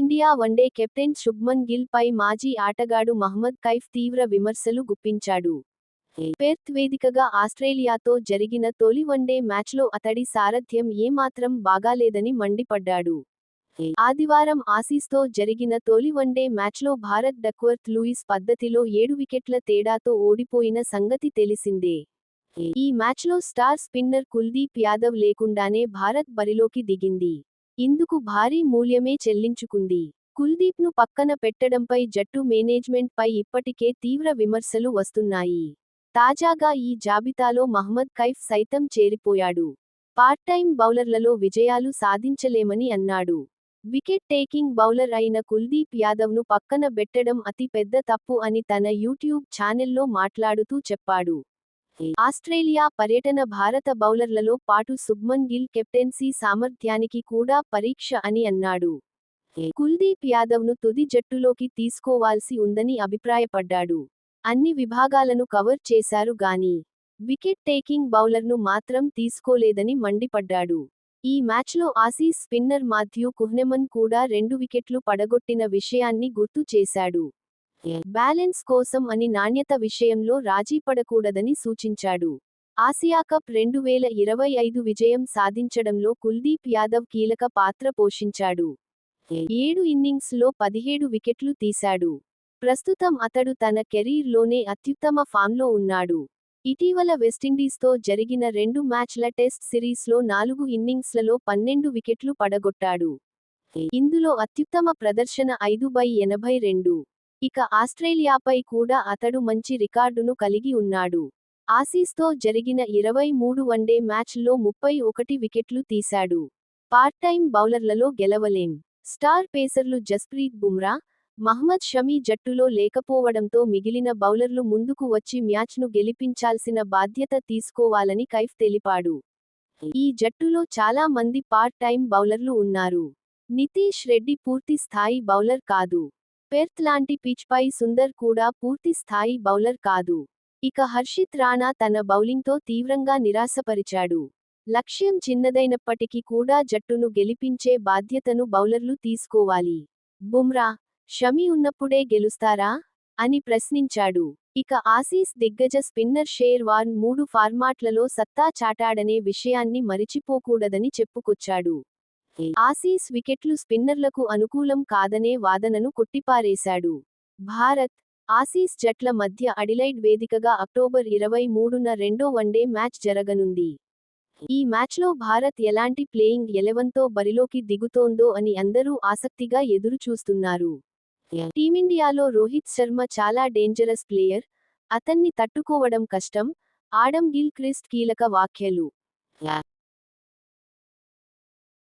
Team India one day captain Shubman Gill పై మాజీ ఆటగాడు మహ్మద్ కైఫ్ తీవ్ర విమర్శలు గుప్పించాడు. పెర్త్ వేదికగా ఆస్ట్రేలియాతో జరిగిన తొలి వన్డే మ్యాచ్లో అతడి సారథ్యం ఏమాత్రం బాగాలేదని మండిపడ్డాడు. ఆదివారం ఆసీస్తో జరిగిన తొలి వన్డే మ్యాచ్లో భారత్ డక్వర్త్ లూయిస్ పద్ధతిలో ఏడు వికెట్ల తేడాతో ఓడిపోయిన సంగతి తెలిసిందే. ఈ మ్యాచ్లో స్టార్ స్పిన్నర్ కుల్దీప్ యాదవ్ లేకుండానే భారత్ బరిలోకి దిగింది. ఇందుకు భారీ మూల్యమే చెల్లించుకుంది. కుల్దీప్ను పక్కన పెట్టడంపై జట్టు మేనేజ్మెంట్ పై ఇప్పటికే తీవ్ర విమర్శలు వస్తున్నాయి. తాజాగా ఈ జాబితాలో మహ్మద్ కైఫ్ సైతం చేరిపోయాడు. పార్ట్ టైం బౌలర్లలో విజయాలు సాధించలేమని అన్నాడు. వికెట్ టేకింగ్ బౌలర్ అయిన కుల్దీప్ యాదవ్ను పక్కన పెట్టడం అతి పెద్ద తప్పు అని తన యూట్యూబ్ ఛానెల్లో మాట్లాడుతూ చెప్పాడు. ఆస్ట్రేలియా పర్యటన భారత బౌలర్లలో పాటు సుబ్మన్ గిల్ కెప్టెన్సీ సామర్థ్యానికి కూడా పరీక్ష అని అన్నాడు. కుల్దీప్ యాదవ్ను తుది జట్టులోకి తీసుకోవాల్సి ఉందని అభిప్రాయపడ్డాడు. అన్ని విభాగాలను కవర్ చేశారు గాని వికెట్ టేకింగ్ బౌలర్ను మాత్రం తీసుకోలేదని మండిపడ్డాడు. ఈ మ్యాచ్లో ఆసీస్ స్పిన్నర్ మాథ్యూ కుహ్నెమన్ కూడా రెండు వికెట్లు పడగొట్టిన విషయాన్ని గుర్తు చేశాడు. బ్యాలెన్స్ కోసం అని నాణ్యత విషయంలో రాజీపడకూడదని సూచించాడు. ఆసియా కప్ రెండు వేల ఇరవై ఐదు విజయం సాధించడంలో కుల్దీప్ యాదవ్ కీలక పాత్ర పోషించాడు. ఏడు ఇన్నింగ్స్లో పదిహేడు వికెట్లు తీశాడు. ప్రస్తుతం అతడు తన కెరీర్లోనే అత్యుత్తమ ఫామ్లో ఉన్నాడు. ఇటీవల వెస్టిండీస్తో జరిగిన రెండు మ్యాచ్ల టెస్ట్ సిరీస్లో నాలుగు ఇన్నింగ్స్లలో పన్నెండు వికెట్లు పడగొట్టాడు. ఇందులో అత్యుత్తమ ప్రదర్శన ఐదు బై ఎనభై రెండు. ఇక ఆస్ట్రేలియాపై కూడా అతడు మంచి రికార్డును కలిగి ఉన్నాడు. ఆసీస్తో జరిగిన ఇరవై మూడు వన్డే మ్యాచ్లో ముప్పై ఒకటి వికెట్లు తీశాడు. పార్ట్ టైం బౌలర్లలో గెలవలేం. స్టార్ పేసర్లు జస్ప్రీత్ బుమ్రా మహ్మద్ షమీ జట్టులో లేకపోవడంతో మిగిలిన బౌలర్లు ముందుకు వచ్చి మ్యాచ్ను గెలిపించాల్సిన బాధ్యత తీసుకోవాలని కైఫ్ తెలిపాడు. ఈ జట్టులో చాలా మంది పార్ట్ టైం బౌలర్లు ఉన్నారు. నితీష్ రెడ్డి పూర్తి స్థాయి బౌలర్ కాదు. పెర్త్ లాంటి పిచ్పై సుందర్ కూడా పూర్తి స్థాయి బౌలర్ కాదు. ఇక హర్షిత్ రాణా తన బౌలింగ్తో తీవ్రంగా నిరాశపరిచాడు. లక్ష్యం చిన్నదైనప్పటికీ కూడా జట్టును గెలిపించే బాధ్యతను బౌలర్లు తీసుకోవాలి. బుమ్రా షమి ఉన్నప్పుడే గెలుస్తారా? అని ప్రశ్నించాడు. ఇక ఆసీస్ దిగ్గజ స్పిన్నర్ షేర్ వార్న్ మూడు ఫార్మాట్లలో సత్తా చాటాడనే విషయాన్ని మరిచిపోకూడదని చెప్పుకొచ్చాడు. ఆసీస్ వికెట్లు స్పిన్నర్లకు అనుకూలం కాదనే వాదనను కొట్టిపారేశాడు. భారత్ ఆసీస్ జట్ల మధ్య అడిలైడ్ వేదికగా అక్టోబర్ ఇరవై మూడున రెండో వన్డే మ్యాచ్ జరగనుంది. ఈ మ్యాచ్లో భారత్ ఎలాంటి ప్లేయింగ్ ఎలెవన్తో బరిలోకి దిగుతోందో అని అందరూ ఆసక్తిగా ఎదురుచూస్తున్నారు. టీమిండియాలో రోహిత్ శర్మ చాలా డేంజరస్ ప్లేయర్ అతన్ని తట్టుకోవడం కష్టం ఆడం గిల్ క్రిస్ట్ కీలక వాఖ్యలు